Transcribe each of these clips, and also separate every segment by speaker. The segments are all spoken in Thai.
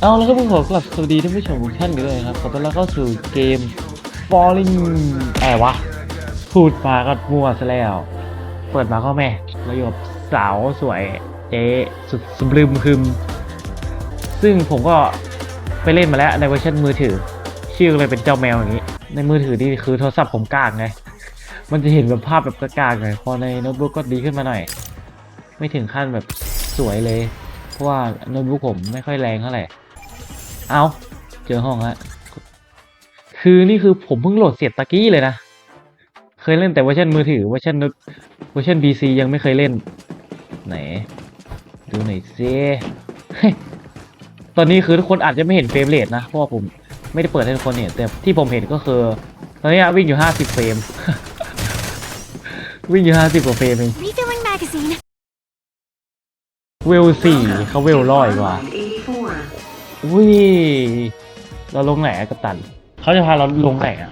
Speaker 1: เอาแล้วก็ผมขอกลับสวัสดีท่านผู้ชมทุกท่านกันด้วยนะครับขอต้อนรับเข้าสู่เกม Falling อะไรวะ พูดมาก็มั่วซะแล้ว เปิดมาก็แม่เราอยู่กับสาวสวยเจ๊สุดสบลืมคึมซึ่งผมก็ไปเล่นมาแล้วในเวอร์ชันมือถือ ชื่อเลยเป็นเจ้าแมวอย่างนี้ ในมือถือนี่คือโทรศัพท์ผมกากไง มันจะเห็นแบบภาพแบบกากๆไงพอในโน้ตบุ๊กก็ดีขึ้นมาหน่อย ไม่ถึงขั้นแบบสวยเลย ราะว่าโน้ตบุ๊กผมไม่ค่อยแรงเท่าไหร่ เอาเจอห้องละคือนี่คือผมเพิ่งโหลดเสร็จตะกี้เลยนะ เคยเล่นแต่เวอร์ชันมือถือเวอร์ชันน้ตเวอร์ชัน PC ยังไม่เคยเล่น ไหน ดูหน่อยซิตอนนี้คือทุกคนอาจจะไม่เห็นเฟรมเรทนะ เพราะว่าผมไม่ได้เปิดให้ทุกคนเห็นแต่ที่ผมเห็นก็คือ ตอนนี้วิ่งอยู่ 50 เฟรม วิ่งอยู่ 50 กว่าเฟรมเอง เวลสี่เขาเวลร้อยกว่าอุ้ยเราลงไหนอะกัปตันเขาจะพาเราลงไหนอะ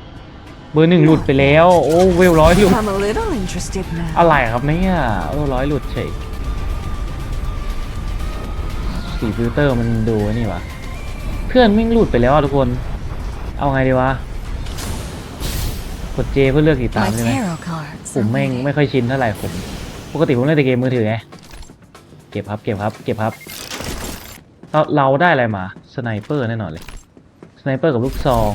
Speaker 1: เบอร์หนึ่งหลุดไปแล้ว โอ้เวลร้อยที่
Speaker 2: I'm a little interested now.
Speaker 1: อะไรครับเนี่ยเวลร้อยหลุดเฉยสีฟิลเตอร์มันดูไอ้นี่วะเพื่อนไม่งหลุดไปแล้วอะทุกคน เอาไงดีวะกดเจเพื่อเลือกติดตาม
Speaker 2: My
Speaker 1: ใช่ไหม
Speaker 2: tarot cards.
Speaker 1: ผมแม่งไม่ค่อยชินเท่าไหร่ผม ปกติผมเล่นแต่เกมมือถือไง เก็บครับเก็บครับ เก็บครับ เราเราได้อะไรมาสไนเปอร์แน่นอนเลยสไนเปอร์กับลูกซอง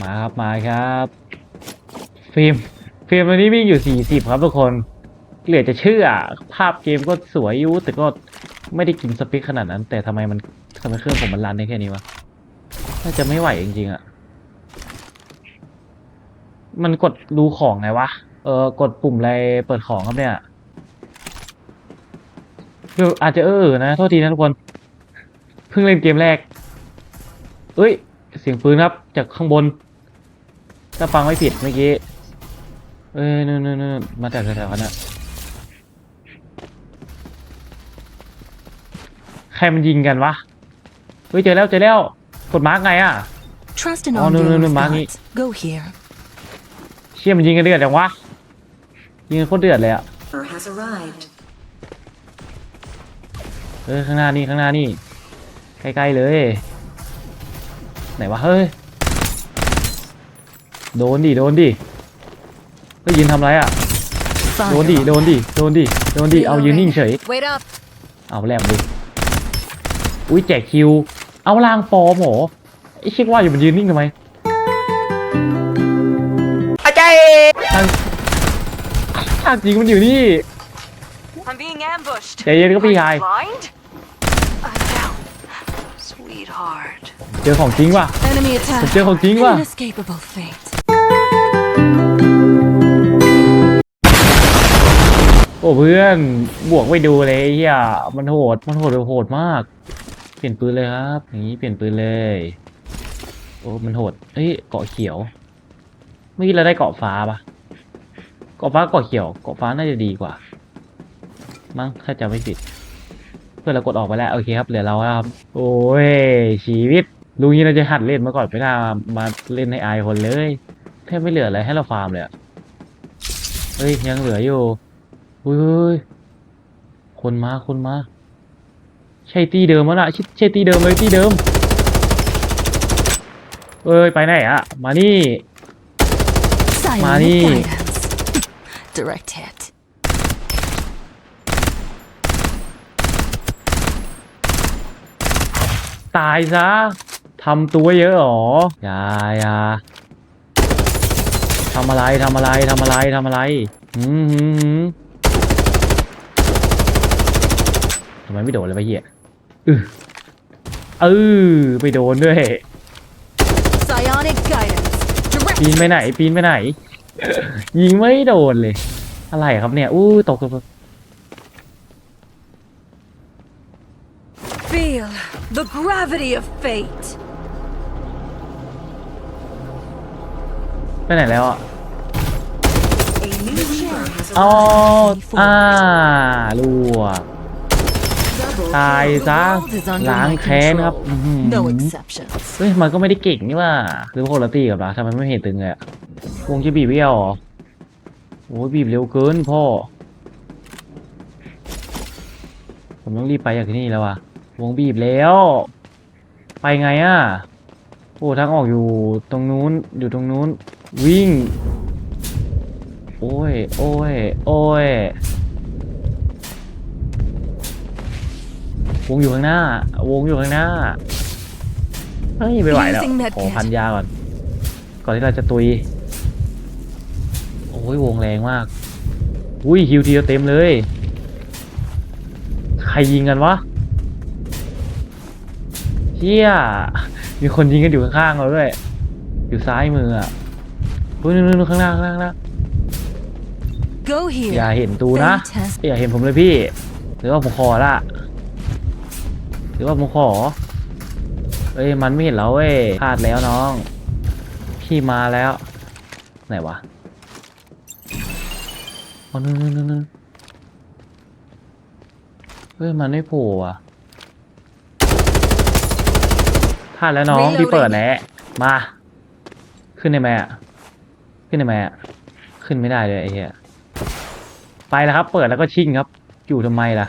Speaker 1: มาครับมาครับฟิล์มฟิล์มวันนี้วิ่งอยู่ 40 ครับทุกคนเหลือจะเชื่อ ภาพเกมก็สวยอยู่แต่ก็ไม่ได้กินสเปคขนาดนั้น แต่ทำไมมันทำไมเครื่องผมมันรันได้แค่นี้วะน่าจะไม่ไหวจริงๆอะมันกดดูของไงวะ เออกดปุ่มอะไรเปิดของครับเนี่ย เดี๋ยวอาจจะเออนะ โทษทีนะทุกคน เพิ่งเล่นเกมแรก เอ้ย เสียงปืนครับ จากข้างบน ถ้าฟังไม่ผิดเมื่อกี้ เอ้ยนู่นนู่นนู่นมาจากแถวๆกันนะใครมันยิงกันวะ เฮ้ยเจอแล้วเจอแล้วกดมาร์กไงอะ
Speaker 2: Trust an
Speaker 1: Oh, no,
Speaker 2: ongoing
Speaker 1: no, no,
Speaker 2: thought.
Speaker 1: Mangi.
Speaker 2: Go here.
Speaker 1: เชี่ยมันยิงกันเดือดจังวะ ยิงกันโคตรเดือดเลยอะ
Speaker 3: has arrived.
Speaker 1: เออข้างหน้านี่ข้างหน้านี่ใกล้ๆเลย ไหนวะเฮ้ยโดนดิโดนดิเฮ้ยยืนทำไรอะโดนดิโดนดิโดนดิโดนดิเอายืนนิ่งเฉย
Speaker 2: Wait up.
Speaker 1: เอาแลบดูอุ้ยแจกคิว เอาล่างปลอมเหรอไอ้เช็คว่าอยู่มันยืนนิ่งทำไมอาจารย์ทางจริงมันอยู่นี่
Speaker 4: I'm being ambushed.
Speaker 1: ใจเย็นก็พี่ชาย
Speaker 4: Blind? I'm down. Sweetheart.
Speaker 1: เจอของจริงว่ะ
Speaker 2: Enemy attack.
Speaker 1: ผมเจอของจริงว่ะ
Speaker 2: Inescapable fate.
Speaker 1: โอ้เพื่อนบวกไม่ดูเลยไอ้เฮียมันโหดมันโหดแบบโหดมาก เปลี่ยนปืนเลยครับ อย่างนี้เปลี่ยนปืนเลย โอ้มันโหดเอ้ยเกาะเขียวเมื่อกี้เราได้เกาะฟ้าปะเกาะฟ้าเกาะเขียว เกาะฟ้าน่าจะดีกว่า มั้งถ้าจำไม่ผิดเพื่อนเรากดออกไปแล้วโอเคครับเหลือเราแล้วครับโอ้ยชีวิตลุงนี้เราจะหัดเล่นมาก่อนไม่น่ามาเล่นในไอคนเลยแทบไม่เหลืออะไรให้เราฟาร์มเลยอะเฮ้ยยังเหลืออยู่เฮ้ยคนมาคนมา ใช่ตีเดิมมั้ยน่ะใช่ใช่ตีเดิมเลยตีเดิม เอ้ยไปไหนอะมานี่
Speaker 2: Silent
Speaker 1: Mani.
Speaker 2: guidance. Direct hit.
Speaker 1: ตายซะทำตัวเยอะหรออย่าอย่าทำอะไรทำอะไรทำอะไรทำอะไรหืมหืมหืมทำไมไม่โดนเลยไปเหี้ยอือเออไปโดนด้วย
Speaker 2: Psionic guidance. Direct.
Speaker 1: ปีนไปไหน ปีนไปไหน ยิงไม่โดนเลย อะไรครับเนี่ย อู้ตกตกตก
Speaker 2: Feel the gravity of fate.
Speaker 1: ไปไหนแล้วอะ
Speaker 3: A new leader has
Speaker 1: อ๋อ
Speaker 3: arrived.
Speaker 1: อ่าลัว
Speaker 3: Double
Speaker 1: ตาย
Speaker 3: kill.
Speaker 1: ซะ
Speaker 2: The world is under
Speaker 1: ล้าง
Speaker 2: my
Speaker 1: แค้นครับ
Speaker 2: control.
Speaker 1: อื้อหือ
Speaker 2: No exceptions.
Speaker 1: เฮ้ยมันก็ไม่ได้เก่งนี่ว่าหรือว่าคนละตีกับเราทำไมไม่เห็นตึงเลยอะวงจะบีบเบี้ยวเหรอโอ้ยบีบเร็วเกินพ่อ ผมต้องรีบไปจากที่นี่แล้วว่ะ วงบีบแล้ว ไปไงอะ โอ้ทางออกอยู่ตรงนู้นอยู่ตรงนู้น วิ่ง โอ้ย โอ้ย โอ้ยวงอยู่ข้างหน้า วงอยู่ข้างหน้า เฮ้ยไม่ไหวแล้ว
Speaker 2: Using medkit
Speaker 1: ขอพันยาก่อน ก่อนที่เราจะตุย โอ้ยวงแรงมาก อุ้ยฮิวทีเดียวเต็มเลย ใครยิงกันวะ เฮียมีคนยิงกันอยู่ข้างๆเราด้วย อยู่ซ้ายมืออะเฮ้ยนู่นๆข้างหน้าข้างหน้าข้างหน้า
Speaker 2: Go here.
Speaker 1: อย่าเห็นตูนะ
Speaker 2: Fate has
Speaker 1: อย่าเห็นผมเลยพี่หรือว่าผมขอละหรือว่าผมขอเอ้ยมันไม่เห็นเราเว้ยพลาดแล้วน้อง พี่มาแล้ว ไหนวะอ๋อนู่นนู่นนู่นนู่นเฮ้ยมันไม่โผล่อะ พลาดแล้วน้อง
Speaker 2: Reloading
Speaker 1: พี่เปิดแล้วมา ขึ้นได้ไหมอะขึ้นได้ไหมอะขึ้นไม่ได้เลยไอ้เหี้ย ไปแล้วครับ เปิดแล้วก็ชิ่งครับ อยู่ทำไมล่ะ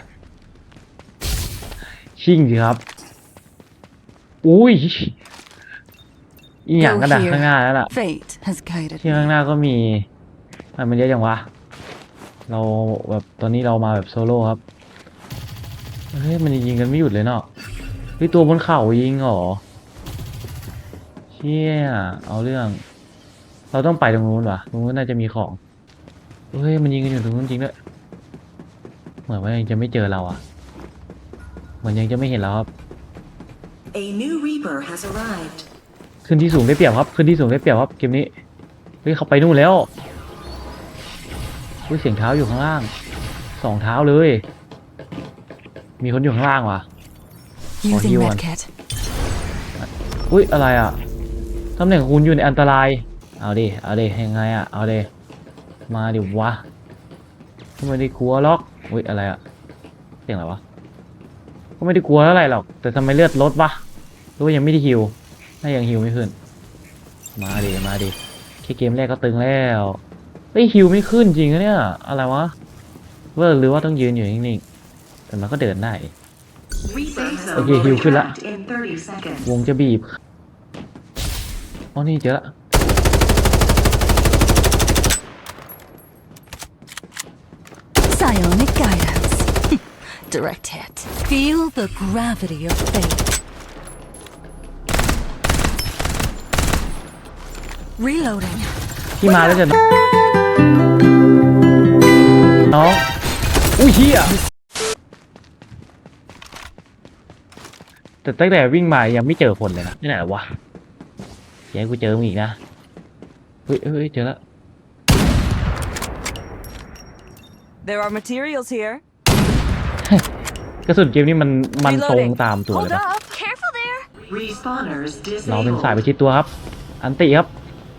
Speaker 1: ชิ่งสิครับ อุ้ยอีหยังกันดัก
Speaker 2: Go here
Speaker 1: ข้างหน้าแล้วล่ะ
Speaker 2: Fate has guided
Speaker 1: ที่
Speaker 2: me.
Speaker 1: ข้างหน้าก็มีอะมันเยอะจังวะ เราแบบตอนนี้เรามาแบบโซโล่ครับ เฮ้ยมันยิงกันไม่หยุดเลยเนาะเฮ้ยตัวบนเขายิงเหรอเชี่ยเอาเรื่อง เราต้องไปตรงนู้นวะตรงนู้นน่าจะมีของเฮ้ยมันยิงกันอยู่ตรงนู้นจริงด้วยเหมือนว่ายังจะไม่เจอเราอะเหมือนยังจะไม่เห็นเราครับ
Speaker 3: A new Reaper has arrived.
Speaker 1: ขึ้นที่สูงได้เปรียบครับ ขึ้นที่สูงได้เปรียบครับเกมนี้เฮ้ยเขาไปนู่นแล้วอุ้ยเสียงเท้าอยู่ข้างล่างสองเท้าเลย มีคนอยู่ข้างล่างว่ะ
Speaker 2: Using
Speaker 1: you on.
Speaker 2: medkit.
Speaker 1: อุ้ยอะไรอะ ตำแหน่งของคุณอยู่ในอันตราย เอาดิ เอาดิยังไงอะเอาดิมาดิวะก็ไม่ได้กลัวหรอกอุ้ยอะไรอะเสียงอะไรวะ ก็ไม่ได้กลัวเท่าไหร่หรอก แต่ทำไมเลือดลดวะหรือว่ายังไม่ได้ฮิวน่ายังฮิวไม่ขึ้น มาดิ มาดิ แค่เกมแรกก็ตึงแล้วเฮ้ยฮิวไม่ขึ้นจริงอะเนี่ย อะไรวะ เวิร์กหรือว่าต้องยืนอยู่นิ่งๆแต่มันก็เดินได้
Speaker 3: Reaper has
Speaker 1: Okay, heal ขึ้นละ
Speaker 3: arrived in 30 seconds.
Speaker 1: วงจะบีบ อ๋อนี่เจอละ
Speaker 2: Psionic guidance. Direct hit. Feel the gravity of fate. Reloading.
Speaker 1: ที่มาแล้วจะน้องอุ้ยเฮียแต่ตั้งแต่วิ่งมายังไม่เจอคนเลยนะนี่ไหนวะ เดี๋ยวให้กูเจอมึงอีกนะ เฮ้ยเฮ้ยเจอแล้ว
Speaker 4: There are materials here.
Speaker 1: กระสุนเกมนี้มันมันตรงตามตัวเลย
Speaker 4: Hold
Speaker 1: นะ
Speaker 4: up. Careful there.
Speaker 3: Respawners
Speaker 1: เราเป็น
Speaker 3: disabled.
Speaker 1: สายประชิดตัวครับ อันติครับ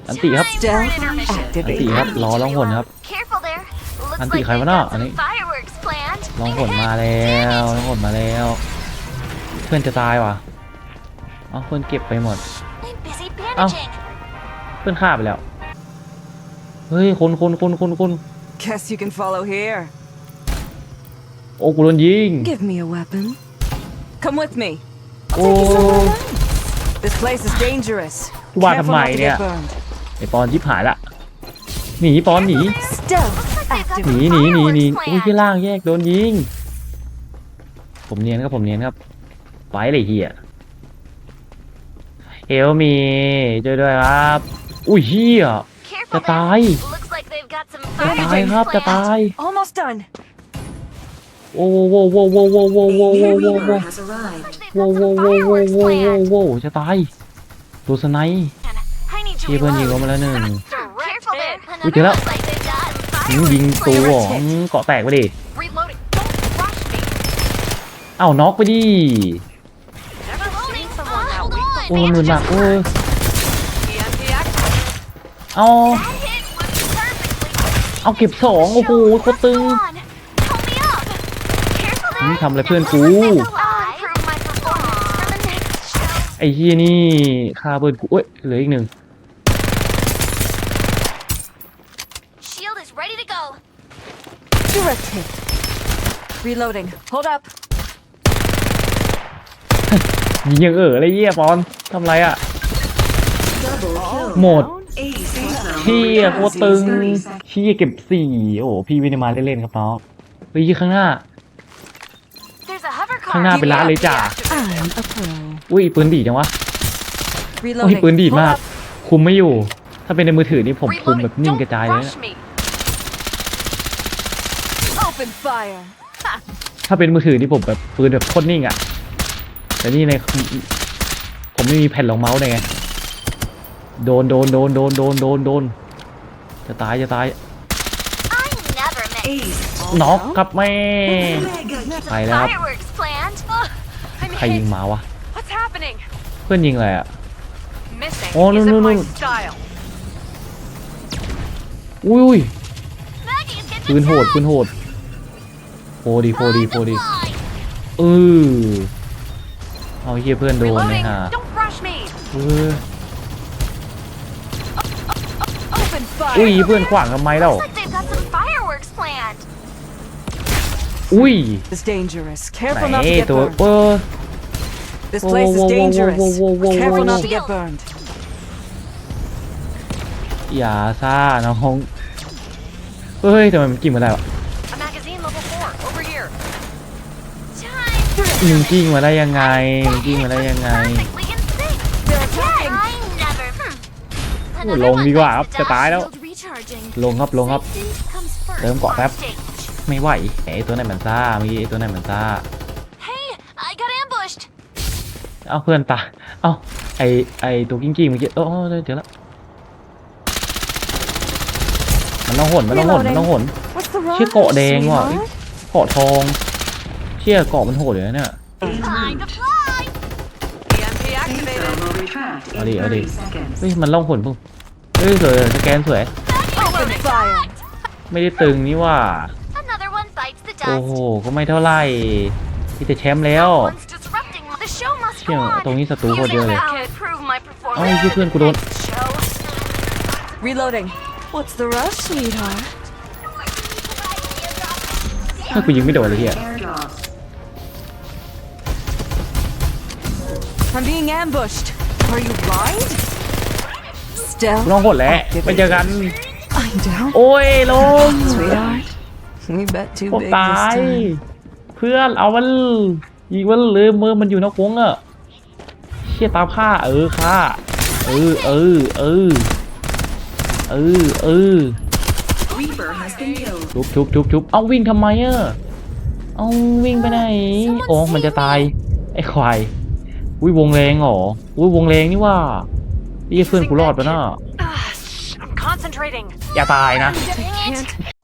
Speaker 1: อันติครับ
Speaker 2: Stealth
Speaker 1: อันติ
Speaker 2: activated.
Speaker 1: ครับล้อล่องหนครับ
Speaker 4: Careful there. Looks
Speaker 1: Anti
Speaker 4: like
Speaker 1: khai
Speaker 4: they've
Speaker 1: vào
Speaker 4: got
Speaker 1: đó, anh
Speaker 4: some
Speaker 1: ấy.
Speaker 4: fireworks planned.
Speaker 1: ลองหนมาแล้วลองหนมาแล้ว เพื่อนจะตายว่ะเอ้าเพื่อนเก็บไปหมด
Speaker 4: I'm busy
Speaker 1: Oh.
Speaker 4: bandaging.
Speaker 1: เพื่อนฆ่าไปแล้ว เฮ้ย คนคนคนคนคน
Speaker 5: Guess you can follow here.
Speaker 1: โอ้กูโดนยิง
Speaker 2: Give me a weapon.
Speaker 5: Come with me.
Speaker 1: โอ้
Speaker 5: This place is dangerous.
Speaker 1: Qua
Speaker 5: Careful
Speaker 1: thằng
Speaker 5: not
Speaker 1: mày
Speaker 5: to
Speaker 1: nè.
Speaker 5: get burned.
Speaker 1: ไอปอนชิบหายละ หนีปอนหนี
Speaker 2: Stealth
Speaker 4: They've got
Speaker 1: หนี
Speaker 4: some
Speaker 1: หนีหนีหนี
Speaker 4: fireworks
Speaker 1: อุ้ยที่
Speaker 4: planned.
Speaker 1: ล่างแยกโดนยิง ผมเนียนครับผมเนียนครับ ไปเลยเฮีย เฮลมีช่วยด้วยครับ อุ้ยเฮีย
Speaker 4: Careful
Speaker 1: จะ
Speaker 4: there.
Speaker 1: ตาย
Speaker 4: Looks like they've got some
Speaker 1: จะตาย
Speaker 4: fireworks
Speaker 1: ครับจะ
Speaker 4: planned.
Speaker 1: ตาย
Speaker 5: Almost done.
Speaker 1: โอ้โหโว้โว้โว้โว้
Speaker 3: A
Speaker 1: โว้โว้
Speaker 3: new
Speaker 1: โว้โว้
Speaker 3: Reaper has arrived.
Speaker 4: They've
Speaker 1: โว้
Speaker 4: got
Speaker 1: โว้
Speaker 4: some
Speaker 1: โว้โว้
Speaker 4: fireworks
Speaker 1: โว้โว้
Speaker 4: planned.
Speaker 1: โว้จะตายดูสไนป์
Speaker 4: I need to
Speaker 1: ที่เพื่อนยิง
Speaker 4: reload.
Speaker 1: ลงมาแล้วหนึ่ง
Speaker 4: Careful there.
Speaker 1: Ui, thế đó.
Speaker 4: Looks like they've got
Speaker 1: อืมยิง
Speaker 4: fireworks
Speaker 1: ตัว
Speaker 4: planned.
Speaker 1: อืมเกาะแตกไปดิ
Speaker 4: Reloading. Don't rush me.
Speaker 1: เอ้าน็อกไปดิ โอ้หลุดหนักเอ้เอาเอาเก็บสองโอ้โหโคตรตึง
Speaker 4: นี่
Speaker 1: ทำอะไรเพื่อนกูไอ้เฮียนี่คาเบิร์กูเอ้ยเหลืออีกหนึ่ง
Speaker 4: Shield is ready to go.
Speaker 2: Direct hit.
Speaker 5: Reloading. Hold up.
Speaker 1: ยิงยังเอออะไรเยี่ยปอนทำไรอะ
Speaker 3: Double kill.
Speaker 1: หมด
Speaker 3: A safe zone
Speaker 1: พี่
Speaker 3: will
Speaker 1: โคตร
Speaker 3: commence
Speaker 1: ตึง
Speaker 3: in 30 seconds.
Speaker 1: พี่เก็บสี่โอ้โหพี่ไม่ได้มาเล่นๆครับน้องไปยิงข้างหน้า
Speaker 4: There's a hover
Speaker 1: ข้างหน้า
Speaker 4: car.
Speaker 1: เป็นร้านเลยจ้า
Speaker 2: I'm a pro.
Speaker 1: อุ้ยปืนดีดจังวะอุ้ย
Speaker 5: Reloading.
Speaker 1: ปืนดีด
Speaker 5: Hold
Speaker 1: มาก
Speaker 5: up.
Speaker 1: คุมไม่อยู่ ถ้าเป็นในมือถือนี่ผมคุม
Speaker 4: Reloading.
Speaker 1: แบบนิ่ง
Speaker 4: Don't
Speaker 1: กระจายเลยนะ
Speaker 4: rush me.
Speaker 5: Open fire.
Speaker 1: ถ้าเป็นมือถือนี่ผมแบบปืนแบบโคตรนิ่งอะ แต่นี่ในผมไม่มีแผ่นรองเมาส์เลยไง โดนโดนโดนโดนโดนโดนโดน จะตายจะตาย
Speaker 4: I never miss.
Speaker 3: Ace.
Speaker 1: น็อกกับแม่
Speaker 3: Mega
Speaker 1: ไปแล้วครับ
Speaker 4: Fireworks planned. Ugh, I'm
Speaker 1: ใครยิง
Speaker 4: hit.
Speaker 1: มาวะ
Speaker 4: What's happening?
Speaker 1: เพื่อนยิงอะไรอะ
Speaker 4: Missing
Speaker 1: Oh, no,
Speaker 4: isn't
Speaker 1: no, no.
Speaker 4: my style.
Speaker 1: อุ้ยอุ้ย
Speaker 4: Maggie's getting
Speaker 1: ปืนโหด
Speaker 4: attacked.
Speaker 1: ปืนโหดโฟดีโฟดีโฟดี
Speaker 4: Fly.
Speaker 1: เออ เอาเฮียเพื่อนโดนเลย
Speaker 4: Reloading.
Speaker 1: ฮะ
Speaker 4: Don't rush me.
Speaker 1: เออ
Speaker 5: Open
Speaker 1: อุ้ย
Speaker 5: fire.
Speaker 1: เพื่อนขวางทำไมเล่า
Speaker 4: Looks like they've got some fireworks planned.
Speaker 1: อุ้ย
Speaker 5: It's dangerous.
Speaker 1: ไหน
Speaker 5: Careful not to get
Speaker 1: ตัว
Speaker 5: burned.
Speaker 1: เออ
Speaker 5: This
Speaker 1: Whoa,
Speaker 5: place
Speaker 1: whoa,
Speaker 5: is
Speaker 1: whoa, whoa,
Speaker 5: dangerous.
Speaker 1: whoa, whoa, whoa,
Speaker 5: Careful
Speaker 1: whoa,
Speaker 5: not to
Speaker 4: whoa.
Speaker 5: get burned.
Speaker 1: อย่าซ่าน้องเฮ้ยทำไมมันกิ้งมาได้วะ
Speaker 4: A magazine level four over here. Time.
Speaker 1: มึงกิ้งมาได้ยังไงมึงกิ้งมาได้ยังไง
Speaker 4: Perfectly in sync.
Speaker 5: They're attacking.
Speaker 4: I never. Hmm.
Speaker 1: โอ้
Speaker 4: Another
Speaker 1: ลง
Speaker 4: one
Speaker 1: ดีกว่า
Speaker 4: bites
Speaker 1: ครับ
Speaker 4: the
Speaker 1: จะตายแล้ว
Speaker 4: dust. Shield recharging.
Speaker 1: ลงครับลงครับ
Speaker 4: Safety comes first
Speaker 1: เติมเกาะแป๊บ
Speaker 4: on stage.
Speaker 1: ไม่ไหวไอตัวไหนมันซ่าเมื่อกี้ไอตัวไหนมันซ่า
Speaker 4: Hey, I got ambushed.
Speaker 1: เอาเพื่อนตายเอาไอไอตัวกิ้งกิ้งเมื่อกี้เออเดี๋ยวละมันต้องหนมันต้องหนมันต้องหน
Speaker 5: What's the rush?
Speaker 1: เชี่ยเกาะแดงว่ะ
Speaker 5: sweetheart?
Speaker 1: เกาะทองเชี่ยเกาะมันโหดเลยนะเนี่ย
Speaker 4: Time to fly.
Speaker 5: EMP
Speaker 3: Safe
Speaker 5: activated.
Speaker 3: zone will retract in
Speaker 1: Adi, adi.
Speaker 3: 30 seconds.
Speaker 1: เฮ้ยมันล่องหนปุ๊บเฮ้ยสวยสแกนสวย
Speaker 5: Open fire.
Speaker 1: ไม่ได้ตึงนี่ว่า
Speaker 4: Another one bites the
Speaker 1: โอ้โห
Speaker 4: dust.
Speaker 1: ก็ไม่เท่าไหร่ที่จะแชมป์แล้ว
Speaker 4: One's disrupting. The show must
Speaker 1: เชี่ย
Speaker 4: go on.
Speaker 1: ตรงนี้ศัตรูโคตรเยอะเลย
Speaker 4: I'll improve my
Speaker 1: เอ้าไอ้เหี้ย
Speaker 4: performance.
Speaker 1: เพื่อนกูโดน
Speaker 4: Show.
Speaker 5: Reloading. What's the rush, sweetheart?
Speaker 1: เฮ้ยกูยิงไม่โดนเลยเฮีย
Speaker 3: Airdrops.
Speaker 5: I'm being ambushed. Are you blind? Stealth.
Speaker 1: กูต้องหดแล้วไปเจอกัน
Speaker 5: I'm down.
Speaker 1: โอ้ยลง
Speaker 5: Sweetheart. We bet too
Speaker 1: พวก
Speaker 5: big
Speaker 1: ตาย
Speaker 5: this time.
Speaker 1: เพื่อนเอามันยิงมันเลยมือมันอยู่นอกวงอะเชี่ยตามฆ่าเออฆ่าเออเออเออเออเออ
Speaker 3: Reaper has been killed.
Speaker 1: ชุบชุบชุบชุบเอาวิ่งทำไมอะเอาวิ่งไปไหนโอ้มันจะตายไอ้ควาย อุ้ยวงแรงเหรอ อุ้ยวงแรงนี่ว่านี่เพื่อนกูรอดปะน่ะ
Speaker 4: I'm concentrating.
Speaker 1: อย่าตายนะ
Speaker 4: Dang it.